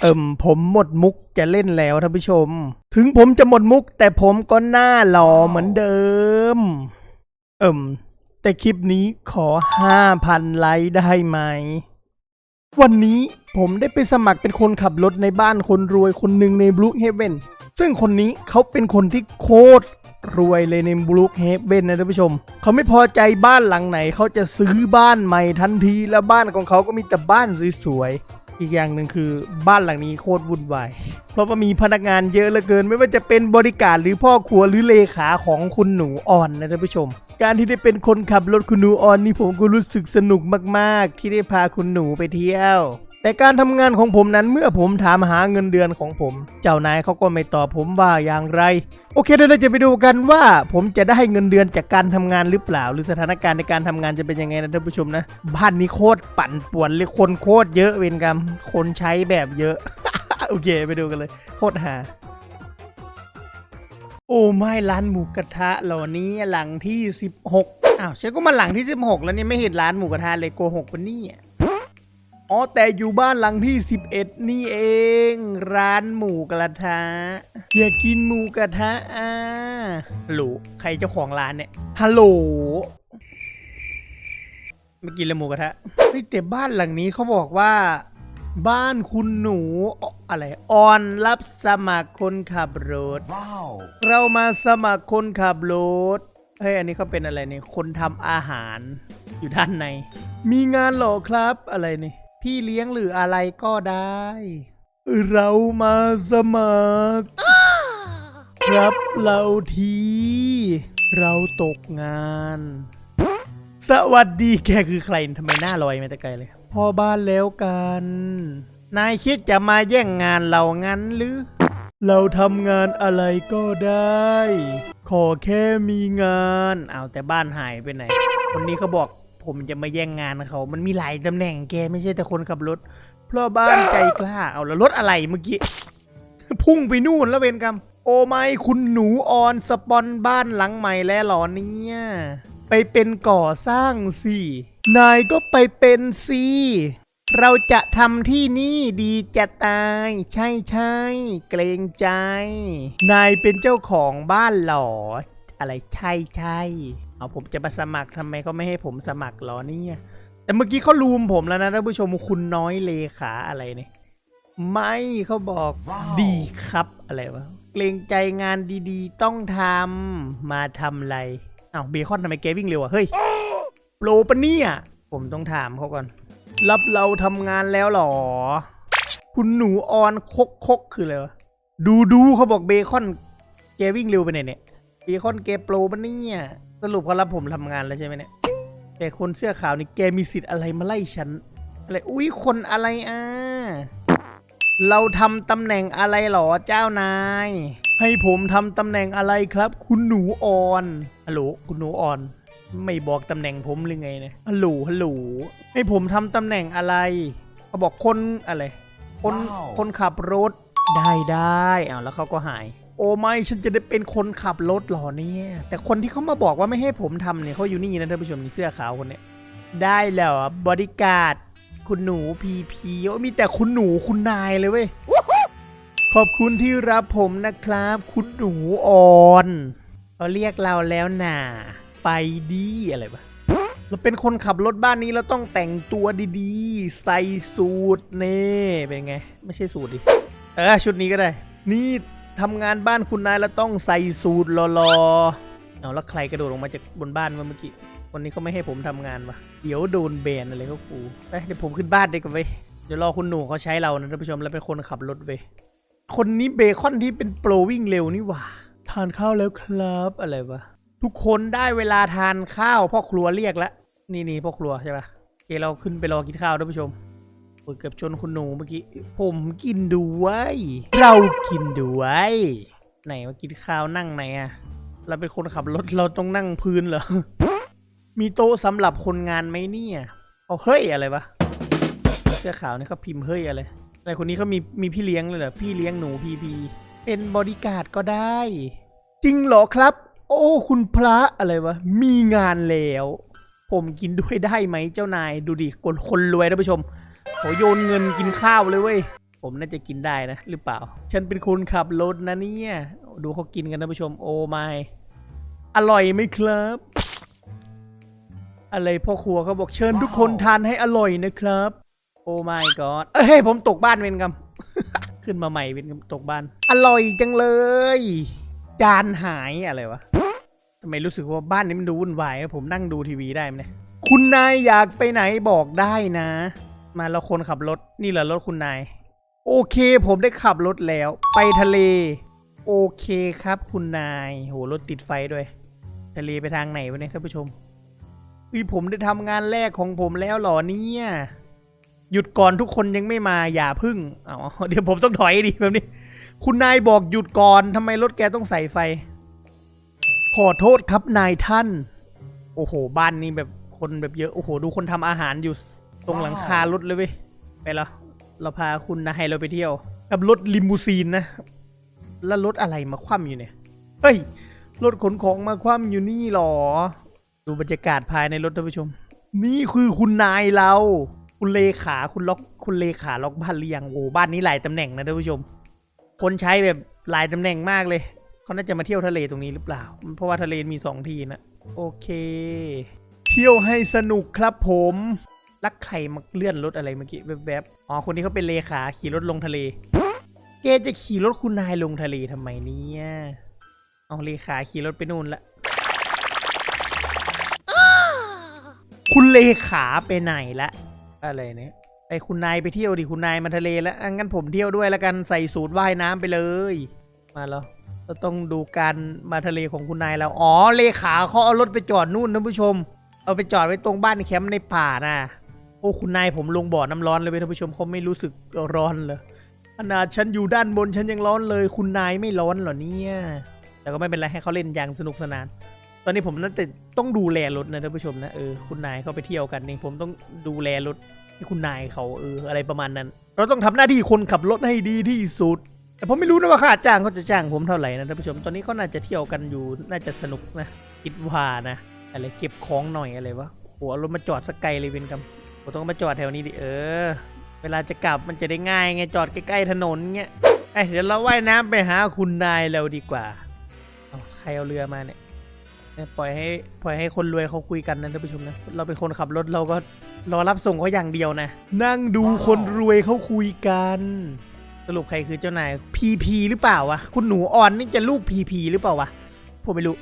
เอิ่มผมหมดมุกจะเล่นแล้วท่านผู้ชม ถึงผมจะหมดมุก แต่ผมก็หน้าหล่อเหมือนเดิม เอิ่ม แต่คลิปนี้ขอ5,000ไลค์ได้ไหม วันนี้ผมได้ไปสมัครเป็นคนขับรถในบ้านคนรวยคนหนึ่งในบลูเฮเว่นซึ่งคนนี้เขาเป็นคนที่โคตรรวยเลยในบลูเฮเว่นนะท่านผู้ชม เขาไม่พอใจบ้านหลังไหน เขาจะซื้อบ้านใหม่ทันทีและบ้านของเขาก็มีแต่บ้านสวยๆ อีกอย่างหนึ่งคือบ้านหลังนี้โคตรวุ่นวาย เพราะว่ามีพนักงานเยอะเหลือเกิน ไม่ว่าจะเป็นบริการหรือพ่อครัวหรือเลขาของคุณหนูอ่อนนะท่านผู้ชม การที่ได้เป็นคนขับรถคุณหนูอ่อนนี่ผมก็รู้สึกสนุกมาก ๆ ที่ได้พาคุณหนูไปเที่ยว แต่การทำงานของผมนั้นเมื่อผมถามหาเงินเดือนของผม เจ้านายเขาก็ไม่ตอบผมว่าอย่างไร โอเคเดี๋ยวเราจะไปดูกันว่า ผมจะได้เงินเดือนจากการทำงานหรือเปล่า หรือสถานการณ์ในการทำงานจะเป็นยังไงนะท่านผู้ชมนะ บ้านนี้โคตรปั่นป่วนเลยคนโคตรเยอะเวรกรรม คนใช้แบบเยอะ โอเคไปดูกันเลย โคตรหาโอ้ไม่ร้านหมูกระทะเหล่านี้หลังที่ 16อ้าวฉันก็มาหลังที่ 16 แล้วเนี่ยไม่เห็นร้านหมูกระทะเลยโกหกปะเนี่ย อ๋อแต่อยู่บ้านหลังที่ 11 นี่เอง ร้านหมูกระทะ อยากกินหมูกระทะอ่าฮัลโหลใครเจ้าของร้านเนี่ยฮัลโหลไม่กินเลยหมูกระทะเฮ้ยแต่บ้านหลังนี้เขาบอกว่า บ้านคุณหนูออะไรออนรับสมัครคนขับรถ Wow. เรามาสมัครคนขับรถเฮ้ยอันนี้เขาเป็นอะไรเนี่ยคนทำอาหารอยู่ด้านใน มีงานเหรอครับอะไรนี่ พี่เลี้ยงหรืออะไรก็ได้ เรามาสมัครครับเราที เราตกงาน สวัสดีแกคือใครทำไมหน้าลอยมาแต่ไกลเลยพ่อบ้านแล้วกัน นายคิดจะมาแย่งงานเรางั้นหรือ เราทำงานอะไรก็ได้ ขอแค่มีงาน เอาแต่บ้านหายไปไหน คนนี้เขาบอก ผมจะมาแย่งงานเขามันมีหลายตำแหน่งแกไม่ใช่แต่คนขับรถเพราะบ้านใจกล้าเอาแล้วรถอะไรเมื่อกี้ พุ่งไปนู่นแล้วเวนกรรม โอไม่คุณหนูออนสปอนบ้านหลังใหม่แล้วหรอเนี่ย ไปเป็นก่อสร้างสินายก็ไปเป็นสิเราจะทำที่นี่ดีจะตาย ใช่ใช่เกรงใจ นายเป็นเจ้าของบ้านหรอ อะไรใช่ใช่ เอาผมจะมาสมัครทำไมเขาไม่ให้ผมสมัครเหรอเนี่ย แต่เมื่อกี้เขาลูมผมแล้วนะท่านผู้ชมคุณน้อยเลขาอะไรเนี่ยไม่เขาบอกว้าวดีครับอะไรวะเกรงใจงานดีๆ ต้องทำมาทำอะไรอ้าวเบคอนทำไมแกวิ่งเร็วอะเฮ้ยโปรปะเนี่ย ผมต้องถามเขาก่อน รับเราทำงานแล้วเหรอ คุณหนูออนคกคกคืออะไรวะดูดูเขาบอกเบคอนแกวิ่งเร็วไปไหนเนี่ยเบคอนแกโปรปะเนี่ย สรุปเขารับผมทำงานแล้วใช่ไหมเนี่ย แต่คนเสื้อขาวนี่แกมีสิทธิ์อะไรมาไล่ฉัน อะไร อุ้ยคนอะไรอะ เราทำตำแหน่งอะไรเหรอเจ้านาย ให้ผมทำตำแหน่งอะไรครับ คุณหนูอ่อน ฮัลโหล คุณหนูอ่อน ไม่บอกตำแหน่งผมหรือไงเนี่ย ฮัลโหล ฮัลโหล ให้ผมทำตำแหน่งอะไรเขาบอกคนอะไร คนว้าวคนขับรถ ได้ได้อ้าวแล้วเขาก็หาย โอ้ไม่ฉันจะได้เป็นคนขับรถหรอเนี่ยแต่คนที่เขามาบอกว่าไม่ให้ผมทำเนี่ยเขาอยู่นี่นะท่านผู้ชมมีเสื้อขาวคนเนี้ยได้แล้วบริการคุณหนูพีพีโอ้มีแต่คุณหนูคุณนายเลยเว้ยขอบคุณที่รับผมนะครับ คุณหนูอ่อนเขาเรียกเราแล้วน่ะไปดีอะไรปะเราเป็นคนขับรถบ้านนี้เราต้องแต่งตัวดีๆ ใส่สูทเน่เป็นไง ไม่ใช่สูทดิเออชุดนี้ก็ได้ นี่ ทำงานบ้านคุณนายแล้วต้องใส่สูทรรอๆเอาแล้วใครกระโดดลงมาจากบนบ้านมาเมื่อกี้วันนี้เขาไม่ให้ผมทำงานวะเดี๋ยวโดนแบนอะไรเขากูไปเดี๋ยวผมขึ้นบ้านดีกว่าเว้ยเดี๋ยวรอคุณหนูเขาใช้เรานะท่านผู้ชมแล้วเป็นคนขับรถเว้ยคนนี้เบคอนที่เป็นโปรวิ่งเร็วนี่ว่าทานข้าวแล้วครับอะไรวะทุกคนได้เวลาทานข้าวพ่อครัวเรียกแล้วนี่นี่พ่อครัวใช่ปะโอเคเราขึ้นไปรอกินข้าวท่านผู้ชม ยเกือบชนคุณหนูเมื่อกี้ ผมกินด้วย เรากินด้วย ไหนมากินข้าวนั่งไหนอะเราเป็นคนขับรถเราต้องนั่งพื้นเหรอ มีโต๊ะสำหรับคนงานไหมเนี่ยเอาเฮ้ยอะไรวะ เสื้อขาวนี่เขาพิมพ์เฮ้ยอะไร อะไรคนนี้เขามีมีพี่เลี้ยงเลยเหรอ พี่เลี้ยงหนูพีพี เป็นบอดี้การ์ดก็ได้ จริงเหรอครับ โอ้ คุณพระอะไรวะ มีงานแล้ว ผมกินด้วยได้ไหมเจ้านาย ดูดิคนคนรวยท่านผู้ชม โหโยนเงินกินข้าวเลยเว้ย ผมน่าจะกินได้นะหรือเปล่า ฉันเป็นคนขับรถนะเนี่ย ดูเขากินกันนะผู้ชม โอ้ไม่อร่อยไหมครับ อะไรพ่อครัวเขาบอกเชิญทุกคนทานให้อร่อยนะครับ โอ้ไม่กอดเอ้ยผมตกบ้านเวนกรรมขึ้นมาใหม่เวนกรรมตกบ้าน อร่อยจังเลย จานหายอะไรวะทำไมรู้สึกว่าบ้านนี้มันดูวุ่นวายผมนั่งดูทีวีได้ไหมเนี่ยคุณนายอยากไปไหนบอกได้นะ มาเราคนขับรถนี่เหรอรถคุณนาย โอเค ผมได้ขับรถแล้ว ไปทะเล โอเคครับคุณนาย โหรถติดไฟด้วย ทะเลไปทางไหนวะเนี่ยท่านผู้ชมพี่ผมได้ทำงานแรกของผมแล้วหรอเนี่ยหยุดก่อนทุกคนยังไม่มาอย่าพึ่งเอาเดี๋ยวผมต้องถอยดิแบบนี้ คุณนายบอกหยุดก่อนทำไมรถแกต้องใส่ไฟ ขอโทษครับนายท่าน โอ้โห บ้านนี้แบบคนแบบเยอะ โอ้โห ดูคนทำอาหารอยู่ ตรงหลังคารถเลยเว้ย ไปแล้วเราพาคุณนายเราไปเที่ยว กับรถลิมูซีนนะ แล้วรถอะไรมาคว่ำอยู่เนี่ย เฮ้ย รถขนของมาคว่ำอยู่นี่หรอ ดูบรรยากาศภายในรถท่านผู้ชม นี่คือคุณนายเรา คุณเลขา คุณล็อก คุณเลขาล็อกบ้านหรือยังโอ้บ้านนี้หลายตำแหน่งนะท่านผู้ชม คนใช้แบบหลายตำแหน่งมากเลยเขาน่าจะมาเที่ยวทะเลตรงนี้หรือเปล่า เพราะว่าทะเลมีสองที่นะ โอเค เที่ยวให้สนุกครับผม ลักใครมาเลื่อนรถอะไรเมื่อกี้แวบๆอ๋อคนนี้เขาเป็นเลขาขี่รถลงทะเล เกจะขี่รถคุณนายลงทะเลทำไมเนี่ยเอาเลขาขี่รถไปนู่นละคุณเลขาไปไหนละอะไรเนี่ยไปคุณนายไปเที่ยวดิคุณนายมาทะเลแล้วงั้นผมเที่ยวด้วยแล้วกันใส่สูตรว่ายน้ำไปเลย มาแล้วเราต้องดูการมาทะเลของคุณนายแล้วอ๋อเลขาเขาเอารถไปจอดนู่นท่านผู้ชม เอาไปจอดไว้ตรงบ้านแคมป์ในป่าน่ะ โอ้คุณนายผมลงบ่อน้ำร้อนเลยเว้ยท่านผู้ชมเขาไม่รู้สึกร้อนเลยขนาดฉันอยู่ด้านบนฉันยังร้อนเลย คุณนายไม่ร้อนเหรอเนี่ย แต่ก็ไม่เป็นไรให้เขาเล่นอย่างสนุกสนาน ตอนนี้ผมน่าจะต้องดูแลรถนะท่านผู้ชมนะเออคุณนายเขาไปเที่ยวกันนี่ผมต้องดูแลรถให้คุณนายเขาเอออะไรประมาณนั้น เราต้องทำหน้าที่คนขับรถให้ดีที่สุด แต่ผมไม่รู้นะว่าค่าจ้างเขาจะจ้างผมเท่าไหร่นะท่านผู้ชม ตอนนี้เขาน่าจะเที่ยวกันอยู่น่าจะสนุกนะคิดว่านะอะไรเก็บของหน่อยอะไรวะโหเอารถมาจอดสกไกลเลยเวนกัม ผมต้องมาจอดแถวนี้ดิเออ เวลาจะกลับมันจะได้ง่ายไงจอดใกล้ๆถนนเงี้ยไอยเดี๋ยวเราว่ายน้ำไปหาคุณนายเราดีกว่าเอาใครเอาเรือมาเนี่ยปล่อยให้ปล่อยให้คนรวยเขาคุยกันนะท่านผู้ชมนะ เราเป็นคนขับรถเราก็รอรับส่งเขาอย่างเดียวนะ นั่งดูคนรวยเขาคุยกัน สรุปใครคือเจ้านายพีพีหรือเปล่าวะ คุณหนูอ่อนนี่จะลูกพีพีหรือเปล่าวะ ผมไม่รู้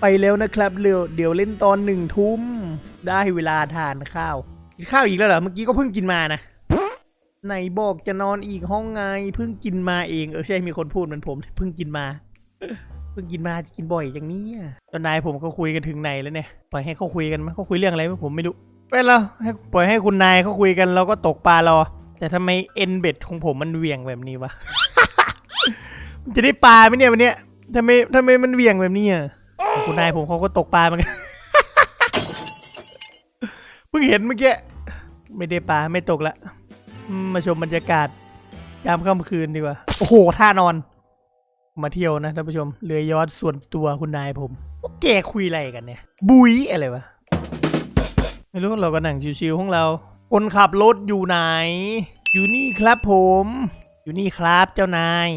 ไปแล้วนะครับเร็วเดี๋ยวเล่นตอนหนึ่งทุ่มได้เวลาทานข้าวกินข้าวอีกแล้วเหรอเมื่อกี้ก็เพิ่งกินมานะไหนบอกจะนอนอีกห้องไงเพิ่งกินมาเองเออใช่มีคนพูดเหมือนผมเพิ่งกินมาเพิ่งกินมาจะกินบ่อยอย่างนี้อนนายผมก็คุยกันถึงไหนแล้วเนี่ยปล่อยให้เขาคุยกันไหมเขาคุยเรื่องอะไรไหมผมไม่รู้ไปแล้วปล่อยให้คุณนายเขาคุยกันเราก็ตกปลารอแต่ทำไมเอ็นเบ็ดของผมมันเวียงแบบนี้วะมันจะได้ปลาไหมเนี่ยวันเนี้ยทำไมทำไมมันเวียงแบบนี้อะ คุณนายผมเขาก็ตกปลาเหมือนกันเพิ่งเห็นเมื่อกี้ไม่ได้ปลาไม่ตกละมาชมบรรยากาศยามค่ำคืนดีกว่า โอ้โหท่านอน มาเที่ยวนะท่านผู้ชมเรือยอดส่วนตัวคุณนายผมพวกแกคุยอะไรกันเนี่ย บุยอะไรวะไม่รู้เราก็นั่งชิวๆของเรา คนขับรถอยู่ไหน อยู่นี่ครับผม อยู่นี่ครับเจ้านาย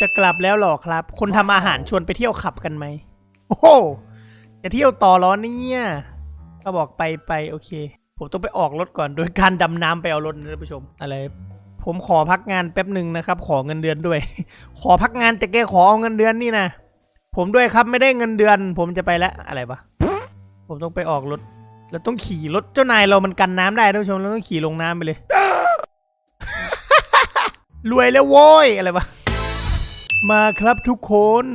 จะกลับแล้วหรอครับ คนทำอาหารชวนไปเที่ยวขับกันไหม โอ้โหจะเที่ยวต่อเหรอเนี่ย ก็บอกไปไปโอเค ผมต้องไปออกรถก่อนโดยการดำน้ำไปเอารถนะท่านผู้ชม อะไร ผมขอพักงานแป๊บหนึ่งนะครับ ขอเงินเดือนด้วย ขอพักงานแต่แกขอเอาเงินเดือนนี่นะ ผมด้วยครับไม่ได้เงินเดือน ผมจะไปแล้วอะไรปะผมต้องไปออกรถ แล้วต้องขี่รถเจ้านายเรามันกันน้ำได้ท่านผู้ชมเราต้องขี่ลงน้ำไปเลย รวยแล้วโว้ยอะไรวะมาครับทุกคน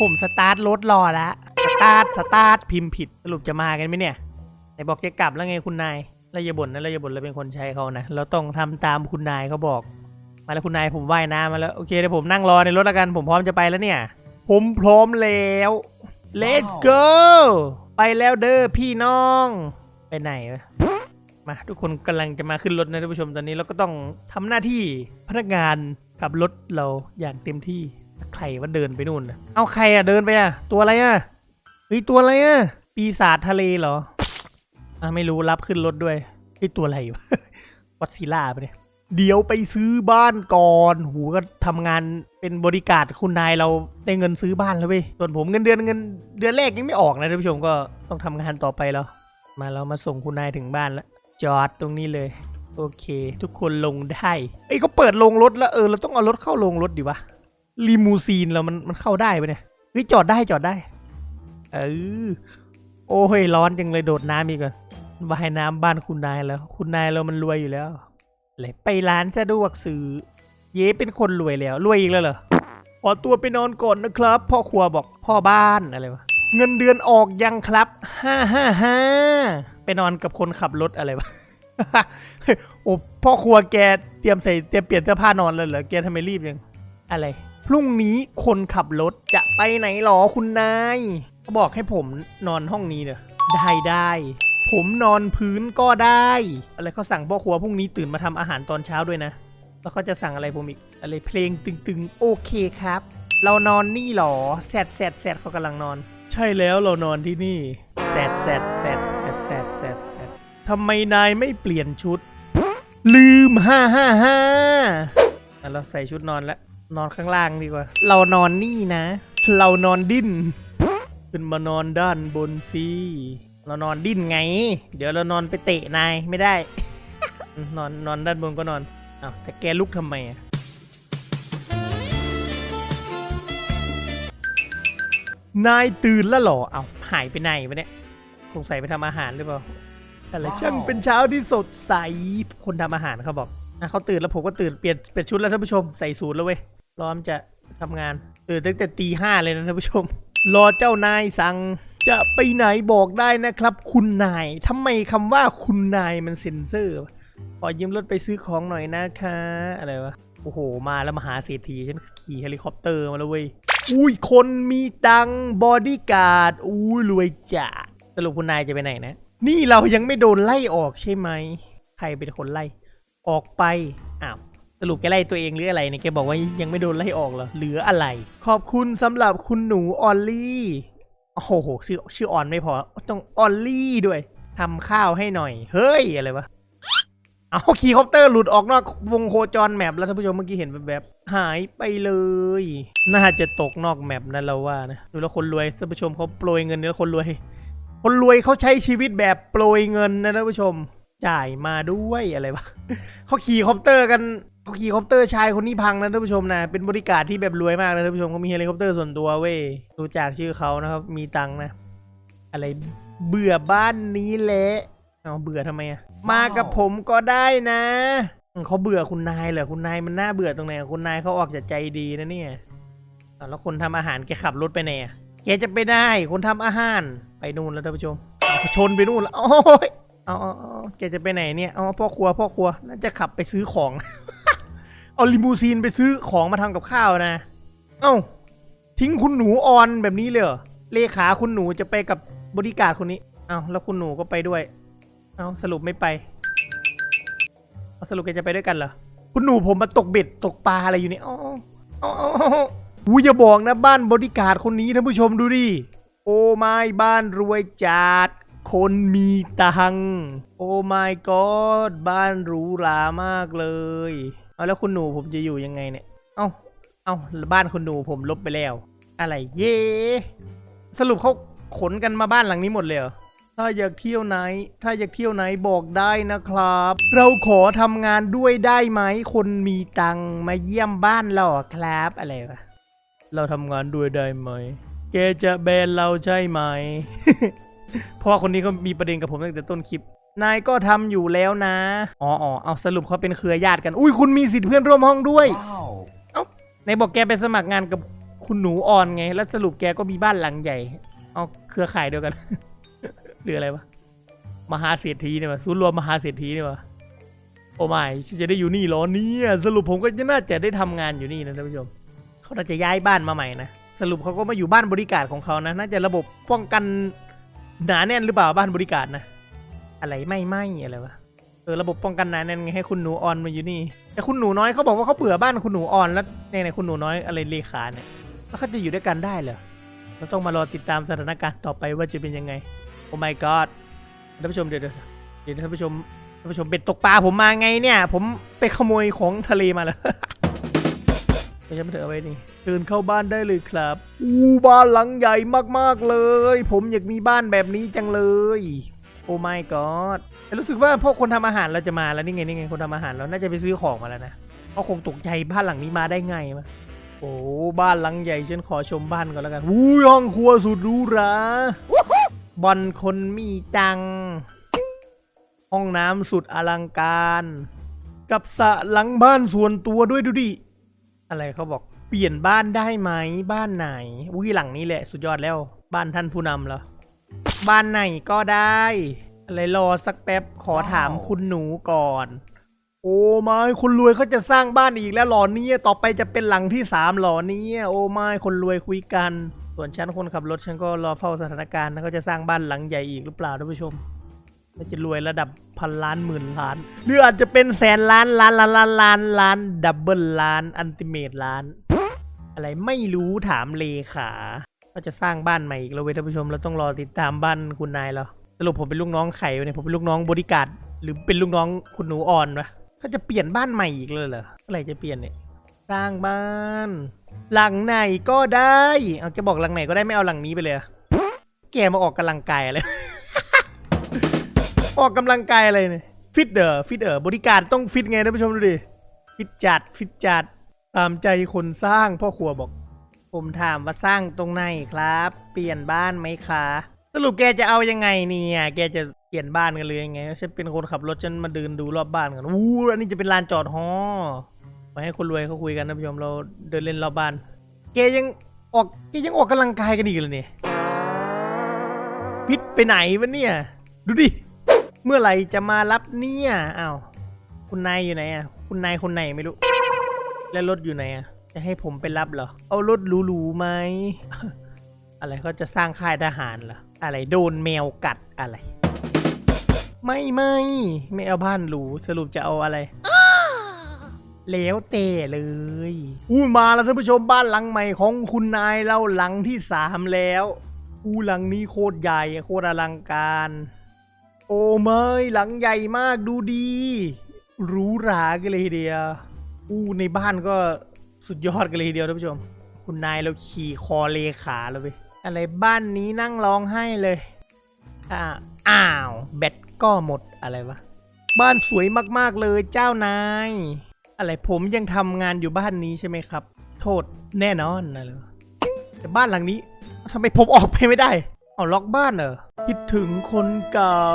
ผมสตาร์ทรถรอแล้วสตาร์ทสตาร์ทพิมพ์ผิดสรุปจะมากันไหมเนี่ยไหนบอกจะกลับแล้วไงคุณนายเราอย่าบ่นนะเราอย่าบ่นเราเป็นคนใช้เขานะเราต้องทำตามคุณนายเขาบอก มาแล้วคุณนายผมว่ายน้ำมาแล้วโอเคเดี๋ยวผมนั่งรอในรถแล้วกันผมพร้อมจะไปแล้วเนี่ย ผมพร้อมแล้ว let's go ไปแล้วเด้อพี่น้องไปไหนวะมาทุกคนกำลังจะมาขึ้นรถนะท่านผู้ชมตอนนี้เราก็ต้องทำหน้าที่พนักงานขับรถเราอย่างเต็มที่ ใครว่าเดินไปนู่นนะเอาใครอะเดินไปอะตัวอะไรอะเฮ้ยตัวอะไรอะปีศาจทะเลเหรอ อะไม่รู้รับขึ้นรถด้วยไอ้ยตัวอะไรวะวัดซีล่าไปเนี่ยเดี๋ยวไปซื้อบ้านก่อน หูก็ทำงานเป็นบริการคุณนายเราได้เงินซื้อบ้านแล้วเว้ย ส่วนผมเงินเดือนเงินเดือนแรกยังไม่ออกนะท่านผู้ชมก็ต้องทำงานต่อไปแล้ว มาเรามาส่งคุณนายถึงบ้านแล้ว จอดตรงนี้เลย โอเค ทุกคนลงได้ เอ้ยก็เปิดลงรถแล้วเออเราต้องเอารถเข้าลงรถดิวะ ลีมูซีนเรามันมันเข้าได้ปะเนี่ยเฮ้ยจอดได้จอดได้ เออ โอ้ยร้อนจังเลยโดดน้ำอีกก่อนว่ายน้ำบ้านคุณนายแล้ว คุณนายเรามันรวยอยู่แล้วเลยไปร้านสะดวกซื้อ เย้เป็นคนรวยแล้ว รวยอีกแล้วเหรอขอตัวไปนอนก่อนนะครับ พ่อครัวบอกพ่อบ้านอะไรวะเงินเดือนออกยังครับห้าห้าห้าไปนอนกับคนขับรถอะไรวะโอ้พ่อครัวแกเตรียมใส่เตรียมเปลี่ยนเสื้อผ้านอนเลยเหรอแกทำไมรีบยังอะไร พรุ่งนี้คนขับรถจะไปไหนหรอคุณนายบอกให้ผมนอนห้องนี้เด้อได้ได้ ผมนอนพื้นก็ได้ อะไรเขาสั่งพ่อครัวพรุ่งนี้ตื่นมาทำอาหารตอนเช้าด้วยนะ แล้วเขาจะสั่งอะไรผมอีก อะไรเพลงตึงๆ โอเคครับ เรานอนนี่หรอแซดแซดแซดเขากำลังนอน ใช่แล้วเรานอนที่นี่แซดแซดแซดแซดแซดแซดแซดทำไมนายไม่เปลี่ยนชุด ลืมฮ่าฮ่าฮ่าอะเราใส่ชุดนอนแล้ว นอนข้างล่างดีกว่า เรานอนนี่นะ เรานอนดิ้น ขึ้นมานอนด้านบนสิเรานอนดิ้นไง เดี๋ยวเรานอนไปเตะนายไม่ได้ นอนนอนด้านบนก็นอนอ้าวแต่แกลุกทำไมอะนายตื่นแล้วเหรอ เอาหายไปไหนวะเนี่ยคงใส่ไปทำอาหารหรือเปล่า อะไรช่างเป็นเช้าที่สดใส คนทำอาหารเขาบอกอะเขาตื่นแล้วผมก็ตื่นเปลี่ยนเปลี่ยนชุดแล้วท่านผู้ชมใส่สูทแล้วเว้ย พร้อมจะทำงานตื่นตั้งแต่ตีห้าเลยนะท่านผู้ชม รอเจ้านายสั่งจะไปไหนบอกได้นะครับ คุณนายทำไมคำว่าคุณนายมันเซ็นเซอร์ขอยืมรถไปซื้อของหน่อยนะคะ อะไรวะโอ้โห มาแล้วมหาเศรษฐีฉันขี่เฮลิคอปเตอร์มาแล้วเว้ยอุ้ยคนมีตังบอดี้การ์ดอุ้ยรวยจัดสรุปคุณนายจะไปไหนนะ นี่เรายังไม่โดนไล่ออกใช่ไหม ใครเป็นคนไล่ ออกไปอ้าว สรุปแกไล่ตัวเองหรืออะไรเนี่ยแกบอกว่ายังไม่โดนไล่ออกเหรอเหลืออะไร ขอบคุณสำหรับคุณหนูออลลี่โอ้โหชื่อชื่อออนไม่พอต้องออลลี่ด้วยทำข้าวให้หน่อย เฮ้ยอะไรวะเอาขี่คอปเตอร์หลุดออกนอกวงโคจรแมปแล้วท่านผู้ชมเมื่อกี้เห็นแบบหายไปเลย น่าจะตกนอกแมปนั่นเราว่านะดูแล้วคนรวยท่านผู้ชมเขาโปรยเงินเนี่ยคนรวย คนรวยเขาใช้ชีวิตแบบโปรยเงินนะท่านผู้ชม จ่ายมาด้วยอะไรวะเขาขี่คอปเตอร์กัน เขาขี่คอปเตอร์ชายคนนี้พังนะท่านผู้ชมนะ เป็นบริการที่แบบรวยมากนะท่านผู้ชมเขามีเฮลิคอปเตอร์ส่วนตัวเว้ยดูจากชื่อเขานะครับ มีตังนะ อะไรเบื่อบ้านนี้แหละเอาเบื่อทำไมอะมากับผมก็ได้นะเขาเบื่อคุณนายเหรอคุณนายมันน่าเบื่อตรงไหนคุณนายเขาออกจากใจดีนะเนี่ยแล้วคนทำอาหารแกขับรถไปไหนอะแกจะไปได้คนทำอาหารไปนู่นแล้วท่านผู้ชมชนไปนู่นแล้วโอ้ยเอเอาเอาแกจะไปไหนเนี่ยเอาพ่อครัวพ่อครัวน่าจะขับไปซื้อของ เอาลิมูซีนไปซื้อของมาทำกับข้าวนะ เอ้า ทิ้งคุณหนูออนแบบนี้เลยเหรอเลขาคุณหนูจะไปกับบริการคนนี้ เอ้าแล้วคุณหนูก็ไปด้วย เอ้าสรุปไม่ไปเอาสรุปแกจะไปด้วยกันเหรอ คุณหนูผมมาตกเบ็ดตกปลาอะไรอยู่เนี่ยอ้าเอ้าเอ้าเอ้าอู้อย่าบอกนะบ้านบริการคนนี้ท่านผู้ชมดูดิ โอ้ไม่บ้านรวยจัดคนมีตัง โอ้ my god บ้านหรูหรามากเลย เอาแล้วคุณหนูผมจะอยู่ยังไงเนี่ย เอ้า เอ้าแล้วบ้านคุณหนูผมลบไปแล้ว อะไรเย่สรุปเขาขนกันมาบ้านหลังนี้หมดเลยเหรอถ้าอยากเที่ยวไหน ถ้าอยากเที่ยวไหนบอกได้นะครับ เราขอทำงานด้วยได้ไหม คนมีตังค์มาเยี่ยมบ้านเราครับ อะไรวะ เราทำงานด้วยได้ไหม แกจะแบนเราใช่ไหม เพราะคนนี้เขามีประเด็นกับผมตั้งแต่ต้นคลิป นายก็ทำอยู่แล้วนะ อ๋ออ๋อเอาสรุปเขาเป็นเครือญาติกัน อุ้ยคุณมีสิทธิ์เพื่อนร่วมห้องด้วย Wow. ในบอกแกไปสมัครงานกับคุณหนูออนไง แล้วสรุปแกก็มีบ้านหลังใหญ่ เอาเครือข่ายเดียวกัน หรืออะไรวะ มหาเศรษฐีเนี่ยวะศูนย์รวมมหาเศรษฐีเนี่ยวะโอ้ไม่ฉันจะได้อยู่นี่เหรอเนี่ย สรุปผมก็จะน่าจะได้ทำงานอยู่นี่นะท่านผู้ชม เขาน่าจะย้ายบ้านมาใหม่นะ สรุปเขาก็มาอยู่บ้านบริการของเขานะ น่าจะระบบป้องกันหนาแน่นหรือเปล่าบ้านบริการนะ อะไรไม่ไม่อะไรวะเออระบบป้องกันนาแน่นไงให้คุณหนูออนมาอยู่นี่แต่คุณหนูน้อยเขาบอกว่าเขาเบื่อบ้านคุณหนูออนแล้วในในคุณหนูน้อยอะไรเลขาเนี่ยแล้วเขาจะอยู่ด้วยกันได้เหรอเราต้องมารอติดตามสถานการณ์ต่อไปว่าจะเป็นยังไงโอ้ my god ท่านผู้ชมเดี๋ยวเดี๋ยวเดี๋ยวท่านผู้ชมท่านผู้ชมเบ็ดตกปลาผมมาไงเนี่ย ผมไปขโมยของทะเลมาแล้วไม่ใช่ไม่เถอะเอาไว้นี่เดินเข้าบ้านได้เลยครับอู้บ้านหลังใหญ่มากๆเลย ผมอยากมีบ้านแบบนี้จังเลย โอ้ my god แต่รู้สึกว่าพวกคนทำอาหารเราจะมาแล้วนี่ไงนี่ไงคนทำอาหารเราน่าจะไปซื้อของมาแล้วนะเขาคงตกใจบ้านหลังนี้มาได้ไงวะโอ้บ้านหลังใหญ่ฉันขอชมบ้านก่อนแล้วกันอู้ยห้องครัวสุดหรูหราบอลคนมีจัง ห้องน้ำสุดอลังการ กับสระหลังบ้านส่วนตัวด้วยดูดิ อะไรเขาบอกเปลี่ยนบ้านได้ไหมบ้านไหนอุ้ยหลังนี้แหละ สุดยอดแล้ว บ้านท่านผู้นำเหรอ บ้านไหนก็ได้อะไรรอสักแป๊บขอถามคุณหนูก่อน โอ้ไม่คนรวยเขาจะสร้างบ้านอีกแล้วเหรอเนี่ยต่อไปจะเป็นหลังที่สามเหรอเนี่ยโอ้ไม่คนรวยคุยกัน ส่วนฉันคนขับรถฉันก็รอเฝ้าสถานการณ์นะเขาจะสร้างบ้านหลังใหญ่อีกหรือเปล่าท่านผู้ชมมันจะรวยระดับพันล้านหมื่นล้าน หรืออาจจะเป็นแสนล้านล้านล้านล้านล้านล้านดับเบิลล้านอันติเมตล้าน อะไรไม่รู้ถามเลขา ก็จะสร้างบ้านใหม่อีกแล้วเว้ยท่านผู้ชมเราต้องรอติดตามบ้านคุณนายแล้วสรุปผมเป็นลูกน้องไข่วะเนี่ยผมเป็นลูกน้องบริการ หรือเป็นลูกน้องคุณหนูอ่อนวะเขาจะเปลี่ยนบ้านใหม่อีกเลยเหรอเมื่อไรจะเปลี่ยนเนี่ยสร้างบ้าน หลังไหนก็ได้เอาแกบอกหลังไหนก็ได้ไม่เอาหลังนี้ไปเลยแกมาออกกำลังกายอะไรออกกำลังกายอะไรเนี่ยฟิตเดอร์ฟิตเดอร์บริการต้องฟิตไงท่านผู้ชมดูดิฟิตจัดฟิตจัดตามใจคนสร้างพ่อครัวบอก ผมถามว่าสร้างตรงไหนครับ เปลี่ยนบ้านไหมคะสรุปแกจะเอายังไงเนี่ยแกจะเปลี่ยนบ้านกันเลยยังไงฉันเป็นคนขับรถฉันมาเดินดูรอบบ้านกันอู้อันนี้จะเป็นลานจอดฮอมาให้คนรวยเขาคุยกันท่านผู้ชมเราเดินเล่นรอบบ้านแกยังออกแกยังออกกำลังกายกันอีกเลยเนี่ยฟิตไปไหนวะเนี่ย ดูดิ เมื่อไหร่จะมารับเนี่ยอ้าวคุณนายอยู่ไหนอะ คุณนายคนไหนไม่รู้ แล้วรถอยู่ไหนอะ จะให้ผมไปรับเหรอ เอารถหรูๆไหม อะไรเขาจะสร้างค่ายทหารเหรอ อะไรโดนแมวกัดอะไร ไม่ไม่ไม่เอาบ้านหรูสรุปจะเอาอะไรแล้วแต่เลยอู้มาแล้วท่านผู้ชมบ้านหลังใหม่ของคุณนายเราหลังที่สามแล้วอู้หลังนี้โคตรใหญ่โคตรอลังการ โอ้ไม่หลังใหญ่มากดูดีหรูหรากันเลยทีเดียวอู้ในบ้านก็ สุดยอดกันเลยทีเดียวท่านผู้ชม คุณนายเราขี่คอเลขาแล้วไปอะไรบ้านนี้นั่งร้องไห้เลยอ่าอ้าวแบตก็หมดอะไรวะบ้านสวยมากๆเลยเจ้านาย อะไรผมยังทำงานอยู่บ้านนี้ใช่ไหมครับ โทษแน่นอนนะเลยแต่บ้านหลังนี้ทำไมผมออกไปไม่ได้เอาล็อกบ้านเหรอคิดถึงคนเก่า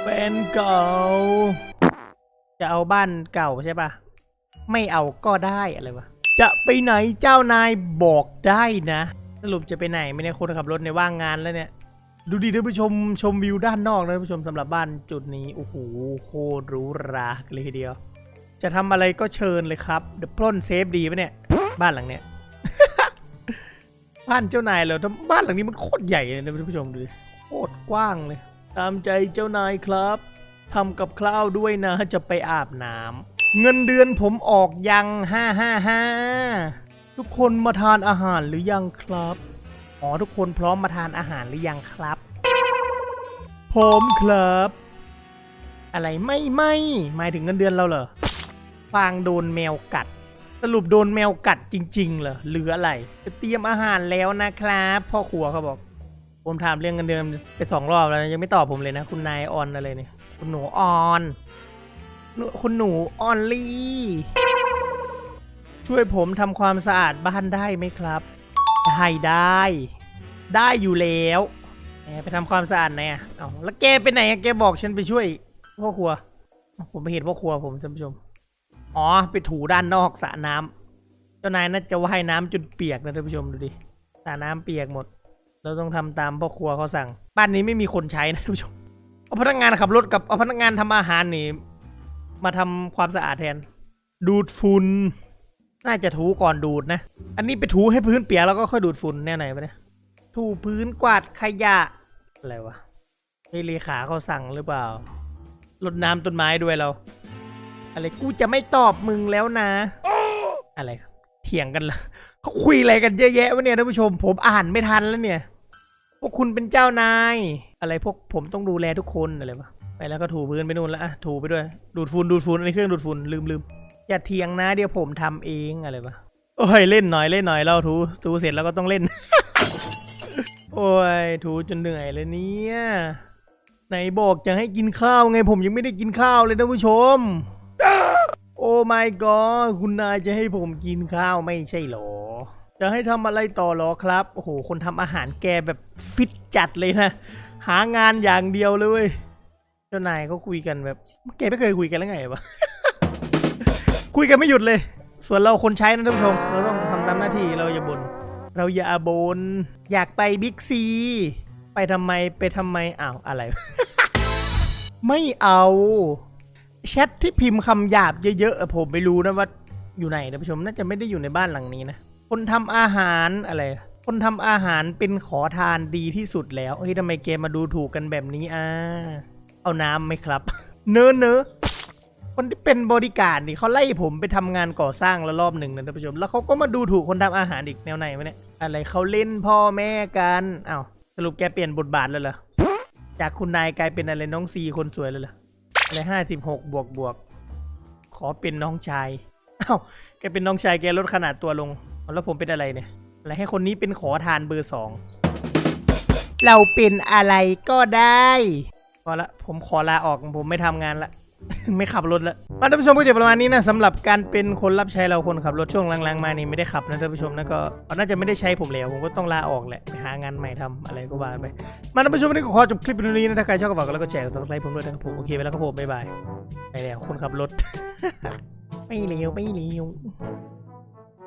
แฟนเก่า จะเอาบ้านเก่าใช่ปะ ไม่เอาก็ได้อะไรวะจะไปไหนเจ้านายบอกได้นะ สรุปจะไปไหนไม่ได้คนขับรถในว่างงานแล้วเนี่ยดูดิท่านผู้ชมชมวิวด้านนอกนะท่านผู้ชมสำหรับบ้านจุดนี้โอ้โหโคตรหรูหราเลยทีเดียว จะทำอะไรก็เชิญเลยครับเดี๋ยวปล้นเซฟดีปะเนี่ย บ้านหลังเนี้ยบ้านเจ้านายเราแต่บ้านหลังนี้มันโคตรใหญ่เลยนะท่านผู้ชมดูโคตรกว้างเลย ตามใจเจ้านายครับทำกับข้าวด้วยนะจะไปอาบน้ำ เงินเดือนผมออกยังห้าห้าห้าทุกคนมาทานอาหารหรือยังครับ อ๋อทุกคนพร้อมมาทานอาหารหรือยังครับ พร้อมครับ อะไรไม่ไม่หมายถึงเงินเดือนเราเหรอ ฟางโดนแมวกัด สรุปโดนแมวกัดจริง ๆ เหรอหรืออะไรจะเตรียมอาหารแล้วนะครับ พ่อครัวเขาบอก ผมถามเรื่องเงินเดือนไปสองรอบแล้วนะยังไม่ตอบผมเลยนะ คุณนายออนอะไรเนี่ย คุณหนูออน คุณหนูออนลี่ ช่วยผมทำความสะอาดบ้านได้ไหมครับ ได้ได้ ได้อยู่แล้วไปทำความสะอาดไหนอะเอาแล้วแกไปไหนอะแกบอกฉันไปช่วยพ่อครัว ผมไม่เห็นพ่อครัวผมท่านผู้ชม อ๋อ ไปถูด้านนอกสระน้ำเจ้านายน่าจะว่ายน้ำจนเปียกนะท่านผู้ชมดูดิสระน้ำเปียกหมด เราต้องทำตามพ่อครัวเขาสั่ง บ้านนี้ไม่มีคนใช้นะท่านผู้ชมเอาพนักงานขับรถกับเอาพนักงานทำอาหารนี่ มาทำความสะอาดแทน ดูดฝุ่นน่าจะถูก่อนดูดนะ อันนี้ไปถูให้พื้นเปียกแล้วก็ค่อยดูดฝุ่นแน่ไหนไปเนี่ยถูพื้นกวาดขยะอะไรวะไอ้เลขาเขาสั่งหรือเปล่ารดน้ำต้นไม้ด้วยเรา อะไรกูจะไม่ตอบมึงแล้วนะ อะไรเถียงกันละเขาคุยอะไรกันเยอะแยะวะเนี่ยท่านผู้ชม ผมอ่านไม่ทันแล้วเนี่ย พวกคุณเป็นเจ้านาย อะไรพวกผมต้องดูแลทุกคนอะไรวะ ไปแล้วก็ถูพื้นไปนู่นแล้วอะถูไปด้วย ดูดฝุ่นดูดฝุ่นอันนี้เครื่องดูดฝุ่นลืมลืมอย่าเทียงนะเดี๋ยวผมทำเองอะไรปะโอ้ยเล่นหน่อยเล่นหน่อยเราถูถูเสร็จแล้วก็ต้องเล่น โอ้ยถูจนเหนื่อยเลยเนี่ยไหนบอกจะให้กินข้าวไงผมยังไม่ได้กินข้าวเลยนะผู้ชม โอ้ my god คุณนายจะให้ผมกินข้าวไม่ใช่หรอ จะให้ทำอะไรต่อหรอครับ โอ้โห คนทำอาหารแกแบบฟิตจัดเลยนะ หางานอย่างเดียวเลย เจ้านายเขาคุยกันแบบแกไม่เคยคุยกันแล้วไงวะ คุยกันไม่หยุดเลย ส่วนเราคนใช้นะท่านผู้ชม เราต้องทำตามหน้าที่เราอย่าบน่นเราอย่าบน่นอยากไปบิ๊กซี ไปทำไมไปทำไมอ้าวอะไร ไม่เอาแชทที่พิมพ์คำหยาบเยอะๆผมไม่รู้นะว่าอยู่ไหนท่านผู้ชมน่าจะไม่ได้อยู่ในบ้านหลังนี้นะคนทำอาหารอะไรคนทำอาหารเป็นขอทานดีที่สุดแล้ว เฮ้ยทำไมเกมมาดูถูกกันแบบนี้อ่า เอาน้ำไหมครับ เนอเนอคนที่เป็นบริการนี่เขาไล่ผมไปทำงานก่อสร้างแล้วรอบหนึ่งนะท่านผู้ชม แล้วเขาก็มาดูถูกคนทำอาหารอีกแนวไหนวะเนี่ย อะไรเขาเล่นพ่อแม่กันอ้าวสรุปแกเปลี่ยนบทบาทแล้วเหรอ จากคุณนายกลายเป็นอะไรน้องซีคนสวยเลยเหรออะไรห้าสิบหกบวกบวก ขอเป็นน้องชายอ้าวแกเป็นน้องชายแกลดขนาดตัวลง แล้วผมเป็นอะไรเนี่ย อะไรให้คนนี้เป็นขอทานเบอร์สอง เราเป็นอะไรก็ได้ อละผมขอลาออกผมไม่ทำงานละ ไม่ขับรถละมาท่านผู้ชมก็จะประมาณนี้นะสำหรับการเป็นคนรับใช้เราคนขับรถช่วงหลังๆมานี่ไม่ได้ขับนะท่านผู้ชมนะก็น่าจะไม่ได้ใช้ผมแล้ว ผมก็ต้องลาออกแหละไปหางานใหม่ทำอะไรก็ว่าไปมาท่านผู้ชมวันนี้ก็ขอจบคลิปวิดีโอนี้นะถ้าใครชอบก็ฝากกดไลค์กดแชร์กดซับสไครต์ผมด้วยนะครับผมโอเคไปแล้วครับผมบ๊ายบายไปแล้วคนขับรถ ไม่เลี้ยวไม่เลี้ยว